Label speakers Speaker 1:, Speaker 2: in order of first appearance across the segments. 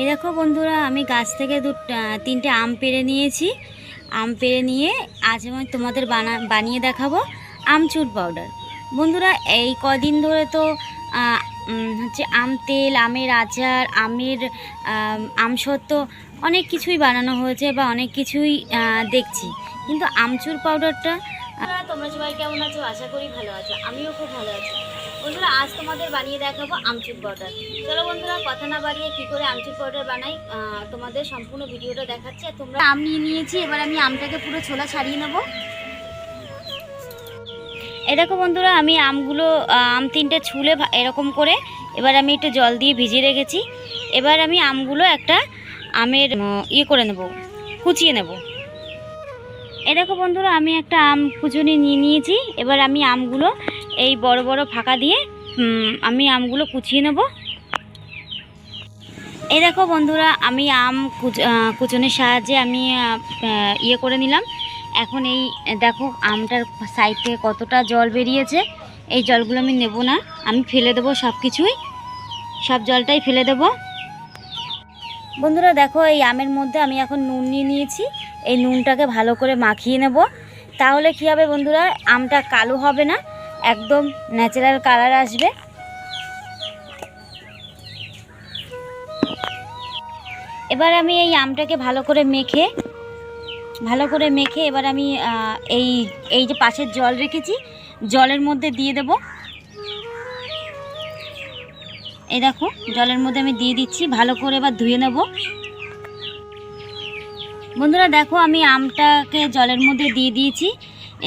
Speaker 1: দেখো বন্ধুরা আমি গাছ থেকে দু তিনটে আম পেড়ে নিয়েছি। আম পেড়ে নিয়ে আজ আমি তোমাদের বানা বানিয়ে দেখাবো আমচুর পাউডার বন্ধুরা এই কদিন ধরে তো হচ্ছে আম তেল আমের আচার আমের আম, আমসত্ব অনেক কিছুই বানানো হয়েছে বা অনেক কিছুই দেখছি। কিন্তু আমচুর পাউডারটা তোমরা সবাই কেমন আছো? আশা করি ভালো আছো। আমিও খুব ভালো আছি। বন্ধুরা, আজ তোমাদের বানিয়ে দেখাবো আমচুর পাউডার চলো বন্ধুরা, কথা না বাড়িয়ে কি করে আমচুর পাউডার বানাই তোমাদের সম্পূর্ণ ভিডিওটা দেখাচ্ছি আর তোমরা আম নিয়ে নিয়েছি, এবার আমি আমটাকে পুরো ছোলা ছাড়িয়ে নেব। এই দেখো বন্ধুরা, আমি আমগুলো আম তিনটে ছুলে এরকম করে এবার আমি একটু জল দিয়ে ভিজিয়ে রেখেছি। এবার আমি আমগুলো একটা আমের ইয়ে করে নেব, কুচিয়ে নেব। এই দেখো বন্ধুরা, আমি একটা আম কুচুনি নিয়ে নিয়েছি, এবার আমি আমগুলো এই বড় বড় ফাঁকা দিয়ে আমি আমগুলো কুচিয়ে নেব। এই দেখো বন্ধুরা, আমি আম কুচনের সাহায্যে আমি ইয়ে করে নিলাম। এখন এই, দেখো, আমটার সাইড থেকে কতটা জল বেরিয়েছে। এই জলগুলো আমি নেব না, আমি ফেলে দেবো সব কিছুই সব জলটাই ফেলে দেবো। বন্ধুরা, দেখো, এই আমের মধ্যে আমি এখন নুন নিয়ে নিয়েছি। এই নুনটাকে ভালো করে মাখিয়ে নেব। তাহলে কী হবে বন্ধুরা, আমটা কালো হবে না। একদম ন্যাচারাল কালার আসবে। এবার আমি এই আমটাকে ভালো করে মেখে, ভালো করে মেখে এবার আমি এই এই যে পাশের জল রেখেছি, জলের মধ্যে দিয়ে দেব। এই দেখো, জলের মধ্যে আমি দিয়ে দিচ্ছি, ভালো করে এবার ধুয়ে নেব। বন্ধুরা দেখো, আমি আমটাকে জলের মধ্যে দিয়ে দিয়েছি।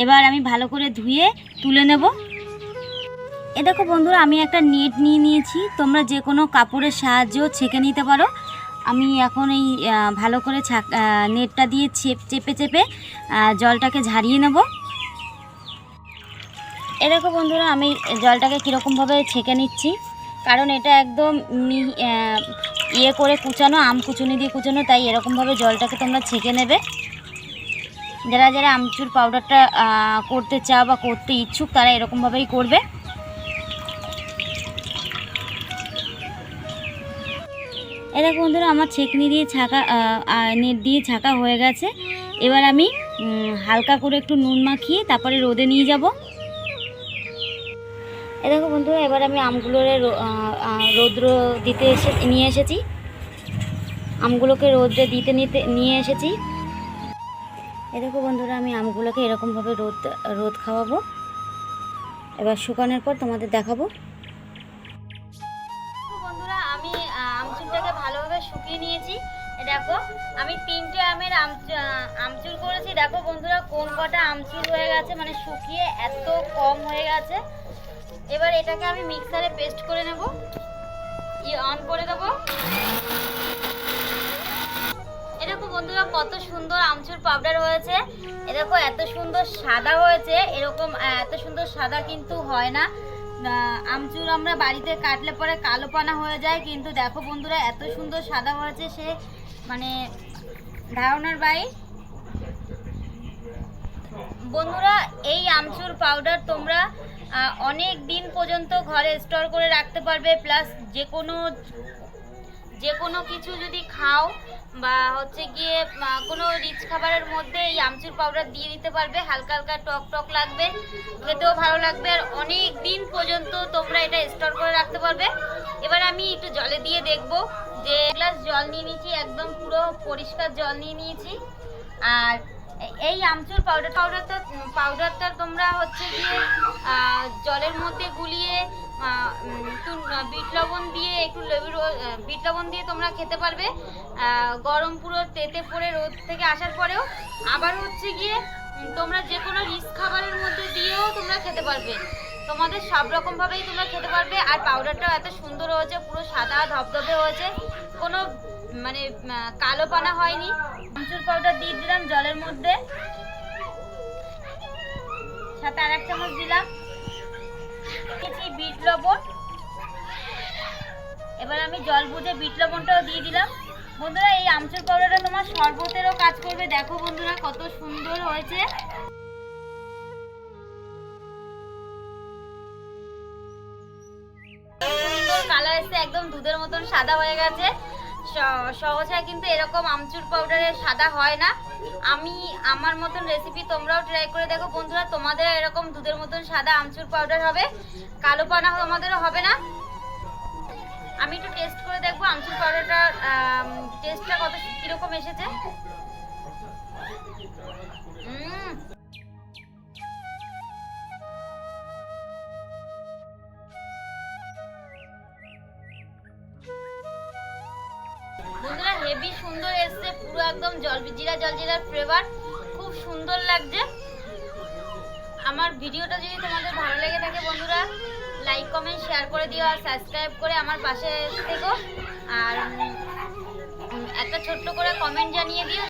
Speaker 1: এবার আমি ভালো করে ধুয়ে তুলে নেব। এ দেখো বন্ধুরা, আমি একটা নেট নিয়ে নিয়েছি। তোমরা যে কোনো কাপড়ের সাহায্যেও ছেঁকে নিতে পারো। আমি এখন এই ভালো করে নেটটা দিয়ে চেপ, চেপে চেপে জলটাকে ঝারিয়ে নেব। এ দেখো বন্ধুরা, আমি জলটাকে কীরকমভাবে ছেঁকে নিচ্ছি। কারণ এটা একদম ইয়ে করে কুচানো, আম কুচুনি দিয়ে কুচানো, তাই এরকমভাবে জলটাকে তোমরা ছেঁকে নেবে। যারা যারা আমচুর পাউডারটা করতে চাও বা করতে ইচ্ছুক, তারা এরকমভাবেই করবে। এ দেখো বন্ধুরা, আমার ছেকনি দিয়ে ছাকা নেট দিয়ে ছাকা হয়ে গেছে। এবার আমি হালকা করে একটু নুন মাখিয়ে তারপরে রোদে নিয়ে যাব। এ দেখো বন্ধুরা, এবার আমি আমগুলোরে রৌদ্র দিতে এসে, নিয়ে এসেছি। আমগুলোকে রোদ্রে দিতে নিতে, নিয়ে এসেছি। এ দেখো বন্ধুরা, আমি আমগুলোকে এরকমভাবে রোদ রোদ খাওয়াবো। এবার শুকানোর পর তোমাদের দেখাবো। বন্ধুরা, আমি আমচুরটাকে ভালোভাবে শুকিয়ে নিয়েছি। দেখো, আমি তিনটে আমের আমচুর করেছি। দেখো বন্ধুরা, কোন কটা আমচুর হয়ে গেছে মানে শুকিয়ে এত কম হয়ে গেছে। এবার এটাকে আমি মিক্সারে পেস্ট করে নেব। ই অন করে দেবো। বন্ধুরা, কত সুন্দর আমচুর পাউডার হয়েছে এ দেখো, এত সুন্দর সাদা হয়েছে। এরকম এত সুন্দর সাদা কিন্তু হয় না। আমচুর আমরা বাড়িতে কাটলে পরে কালো পানা হয়ে যায়, কিন্তু দেখো বন্ধুরা, এত সুন্দর সাদা হয়েছে সে মানে ধারণার বাইরে বন্ধুরা, এই আমচুর পাউডার তোমরা অনেক দিন পর্যন্ত ঘরে স্টোর করে রাখতে পারবে। প্লাস যে কোনো যে কোনো কিছু যদি খাও বা হচ্ছে গিয়ে কোনো রিচ খাবারের মধ্যে এই আমচুর পাউডার দিয়ে দিতে পারবে। হালকা হালকা টক টক লাগবে। খেতেও ভালো লাগবে আর অনেক দিন পর্যন্ত তোমরা এটা স্টোর করে রাখতে পারবে। এবার আমি একটু জলে দিয়ে দেখব যে গ্লাস জল নিয়ে নিয়েছি, একদম পুরো পরিষ্কার জল নিয়ে নিয়েছি। আর এই আমচুর পাউডার পাউডারটা পাউডারটা তোমরা হচ্ছে গিয়ে জলের মধ্যে গুলিয়ে একটু বিট লবণ দিয়ে একটু বিট লবণ দিয়ে তোমরা খেতে পারবে। গরম পুরো তেতে পড়ে রোদ থেকে আসার পরেও। আবার হচ্ছে গিয়ে তোমরা যে কোনো রিচ খাবারের মধ্যে দিয়েও তোমরা খেতে পারবে। তোমাদের সব রকম ভাবেই তোমরা খেতে পারবে। আর পাউডারটাও এত সুন্দর হয়েছে, পুরো সাদা, ধবধবে হয়েছে। কোনো মানে কালো পানা হয়নি। আমচুর পাউডার দিয়ে দিলাম জলের মধ্যে। সাথে আর এক চামচ দিলাম। দিয়েছি বিট লবণ। এবার আমি জল বুঝে বিট লবণটাও দিয়ে দিলাম। বন্ধুরা, এই আমচুর পাউডারটা তোমার শরবতেরও কাজ করবে। দেখো বন্ধুরা, কত সুন্দর হয়েছে। কালার এসে একদম দুধের মতন সাদা হয়ে গেছে। স- সহসায় কিন্তু এরকম আমচুর পাউডারের সাদা হয় না। আমি, আমার মতন রেসিপি তোমরাও ট্রাই করে দেখো। বন্ধুরা তোমাদের এরকম দুধের মতন সাদা আমচুর পাউডার হবে। কালো পানা তোমাদেরও হবে না। আমি একটু টেস্ট করে দেখব আমচুর পাউডারটা টেস্টটা কত কীরকম এসেছে। হেভি সুন্দর এসছে, পুরো একদম জল জিরা জলজিরা জলজিরার ফ্লেভার খুব সুন্দর লাগছে। আমার ভিডিওটা যদি তোমাদের ভালো লেগে থাকে বন্ধুরা লাইক কমেন্ট শেয়ার করে দিও আর সাবস্ক্রাইব করে আমার পাশে থেকো। আর একটা ছোট্ট করে কমেন্ট জানিয়ে দিও।